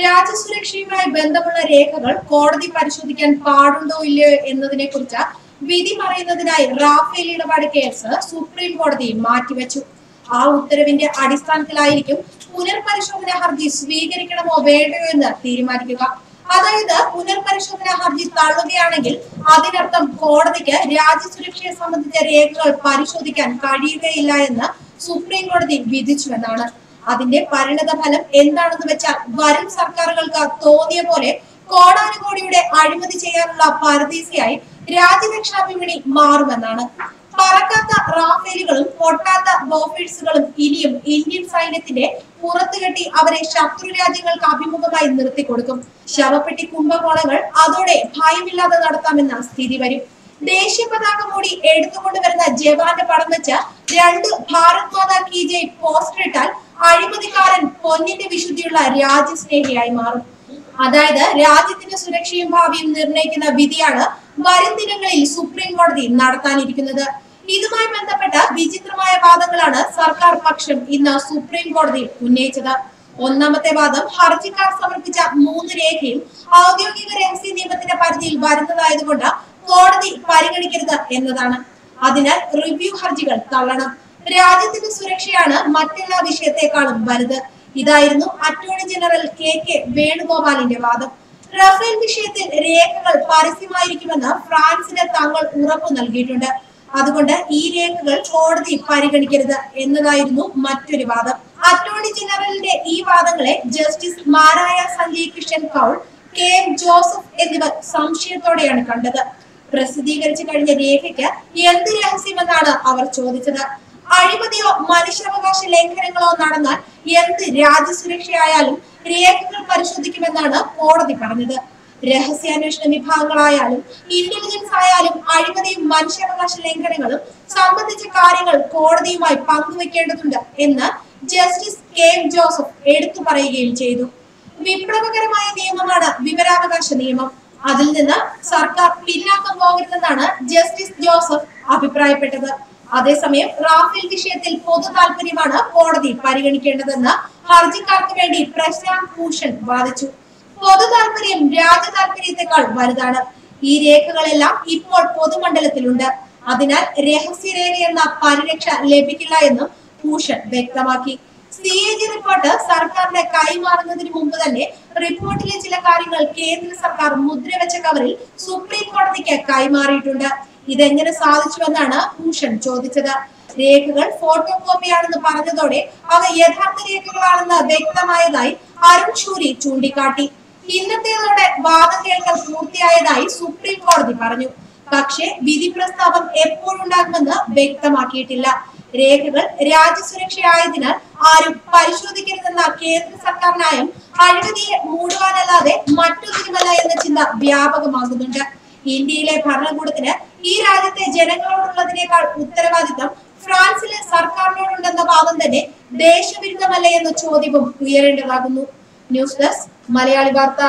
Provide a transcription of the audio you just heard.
രാജ്യസുരക്ഷയുമായി ബന്ധമുള്ള രേഖകൾ കോടതി പരിശോധിക്കാൻ പാടുണ്ടോ ഇല്ലയോ എന്നതിനെ കുറിച്ച് വിധി പറയുന്നതിനായി റാഫേൽ ഇടപാട് കേസ് സുപ്രീം കോടതി മാറ്റിവെച്ചു. ആ ഉത്തരവിന്റെ അടിസ്ഥാനത്തിലായിരിക്കും പുനർപരിശോധന ഹർജി സ്വീകരിക്കണമോ വേണ്ടയോ എന്ന് തീരുമാനിക്കുക. അതായത് പുനർപരിശോധന ഹർജി തള്ളുകയാണെങ്കിൽ അതിനർത്ഥം കോടതിക്ക് രാജ്യസുരക്ഷയെ സംബന്ധിച്ച രേഖകൾ പരിശോധിക്കാൻ കഴിയുകയില്ല എന്ന് സുപ്രീം കോടതി വിധിച്ചുവെന്നാണ്. അതിന്റെ പരിണത ഫലം എന്താണെന്ന് വെച്ചാൽ വരും സർക്കാരുകൾക്ക് തോന്നിയ പോലെ കോടാനുകോടിയുടെ അഴിമതി ചെയ്യാനുള്ള പരദീസയായി രാജ്യരക്ഷാ വിപണി മാറുമെന്നാണ്. പറക്കാത്ത റാഫേലുകളും പൊട്ടാത്ത ബോഫേഴ്സുകളും ഇനിയും ഇന്ത്യൻ സൈന്യത്തിന്റെ പുറത്തുകെട്ടി അവരെ ശത്രു രാജ്യങ്ങൾക്ക് അഭിമുഖമായി നിർത്തിക്കൊടുക്കും. ശവപ്പെട്ടി കുംഭകോണങ്ങൾ അതോടെ ഭയമില്ലാതെ നടത്താമെന്ന സ്ഥിതി വരും. ദേശീയ പതാക മൂടി എടുത്തുകൊണ്ടുവരുന്ന ജവാന്റെ പടം വെച്ച് രണ്ട് ഭാരത് മാതാ കി പോസ്റ്റർ ഇട്ടാൽ അഴിമതിക്കാരൻ പൊന്നിന്റെ വിശുദ്ധിയുള്ള രാജ്യസ്നേഹിയായി മാറും. അതായത് രാജ്യത്തിന്റെ സുരക്ഷയും ഭാവിയും നിർണയിക്കുന്ന വിധിയാണ് വരും ദിനങ്ങളിൽ സുപ്രീം കോടതി നടത്താനിരിക്കുന്നത്. ഇതുമായി ബന്ധപ്പെട്ട വിചിത്രമായ വാദങ്ങളാണ് സർക്കാർ പക്ഷം ഇന്ന് സുപ്രീം കോടതിയിൽ ഉന്നയിച്ചത്. ഒന്നാമത്തെ വാദം ഹർജിക്കാർ സമർപ്പിച്ച മൂന്ന് രേഖയും ഔദ്യോഗിക രഹസ്യ നിയമത്തിന്റെ പരിധിയിൽ വരുന്നതായതുകൊണ്ട് കോടതി പരിഗണിക്കരുത് എന്നതാണ്. അതിനാൽ റിവ്യൂ ഹർജികൾ തള്ളണം. രാജ്യത്തിന്റെ സുരക്ഷയാണ് മറ്റെല്ലാ വിഷയത്തെക്കാളും വലുത്. ഇതായിരുന്നു അറ്റോർണി ജനറൽ കെ കെ വേണുഗോപാലിന്റെ വാദം. റഫേൽ വിഷയത്തിൽ രേഖകൾ പരസ്യമായിരിക്കുമെന്ന് ഫ്രാൻസിന് തങ്ങൾ ഉറപ്പു നൽകിയിട്ടുണ്ട്. അതുകൊണ്ട് ഈ രേഖകൾ കോടതി പരിഗണിക്കരുത് എന്നതായിരുന്നു മറ്റൊരു വാദം. അറ്റോർണി ജനറലിന്റെ ഈ വാദങ്ങളെ ജസ്റ്റിസ് മാരായ Sanjay Kishan Kaul K M Joseph എന്നിവർ സംശയത്തോടെയാണ് കണ്ടത്. പ്രസിദ്ധീകരിച്ചു കഴിഞ്ഞ രേഖയ്ക്ക് എന്ത് രഹസ്യമെന്നാണ് അവർ ചോദിച്ചത്. അഴിമതിയോ മനുഷ്യാവകാശ ലംഘനങ്ങളോ നടന്നാൽ എന്ത് രാജ്യസുരക്ഷയായാലും രേഖകൾ പരിശോധിക്കുമെന്നാണ് കോടതി പറഞ്ഞത്. രഹസ്യാന്വേഷണ വിഭാഗങ്ങളായാലും ഇന്റലിജൻസ് ആയാലും അഴിമതിയും മനുഷ്യാവകാശ ലംഘനങ്ങളും സംബന്ധിച്ച കാര്യങ്ങൾ കോടതിയുമായി പങ്കുവെക്കേണ്ടതുണ്ട് എന്ന് ജസ്റ്റിസ് കെ ജോസഫ് എടുത്തു പറയുകയും ചെയ്തു. വിപ്ലവകരമായ നിയമമാണ് വിവരാവകാശ നിയമം. അതിൽ നിന്ന് സർക്കാർ പിന്നാക്കം പോകരുതെന്നാണ് ജസ്റ്റിസ് ജോസഫ് അഭിപ്രായപ്പെട്ടത്. അതേസമയം റാഫേൽ വിഷയത്തിൽ പൊതു താല്പര്യമാണ് കോടതി പരിഗണിക്കേണ്ടതെന്ന് ഹർജിക്കാർക്ക് വേണ്ടി പ്രശാന്ത് ഭൂഷൺ വാദിച്ചു. പൊതു താല്പര്യം രാജ്യ താല്പര്യത്തെക്കാൾ വലുതാണ്. ഈ രേഖകളെല്ലാം ഇപ്പോൾ പൊതുമണ്ഡലത്തിലുണ്ട്. അതിനാൽ രഹസ്യരേഖ എന്ന പരിരക്ഷ ലഭിക്കില്ല എന്നും ഭൂഷൺ വ്യക്തമാക്കി. സി എ ജി റിപ്പോർട്ട് സർക്കാരിന് കൈമാറുന്നതിന് മുമ്പ് തന്നെ റിപ്പോർട്ടിലെ ചില കാര്യങ്ങൾ കേന്ദ്ര സർക്കാർ മുദ്രവെച്ച കവറിൽ സുപ്രീം കോടതിക്ക് കൈമാറിയിട്ടുണ്ട്. ഇതെങ്ങനെ സാധിച്ചുവെന്നാണ് ഭൂഷൺ ചോദിച്ചത്. രേഖകൾ ഫോട്ടോ കോപ്പിയാണെന്ന് പറഞ്ഞതോടെ അവ യഥാർത്ഥ രേഖകളാണെന്ന് വ്യക്തമായതായി അരുൺ ഷൂരി ചൂണ്ടിക്കാട്ടി. ഇന്നത്തേതോടെ വാദം കേൾക്കൽ പൂർത്തിയായതായി സുപ്രീം കോടതി പറഞ്ഞു. പക്ഷേ വിധി പ്രസ്താവം എപ്പോഴുണ്ടാകുമെന്ന് വ്യക്തമാക്കിയിട്ടില്ല. രേഖകൾ രാജ്യസുരക്ഷയായതിനാൽ ആരും പരിശോധിക്കരുതെന്ന കേന്ദ്ര സർക്കാർ നയം അഴിമതിയെ മൂടുവാനല്ലാതെ മറ്റൊന്നുമല്ല എന്ന ചിന്ത വ്യാപകമാകുന്നുണ്ട്. ഇന്ത്യയിലെ ഭരണകൂടത്തിന് ഈ രാജ്യത്തെ ജനങ്ങളോടുള്ളതിനേക്കാൾ ഉത്തരവാദിത്തം ഫ്രാൻസിലെ സർക്കാരിനോടുണ്ടെന്ന വാദം തന്നെ ദേശവിരുദ്ധമല്ലേ എന്ന ചോദ്യവും ഉയരേണ്ടതാകുന്നു. ന്യൂസ് ഡെസ്ക് മലയാളി വാർത്ത.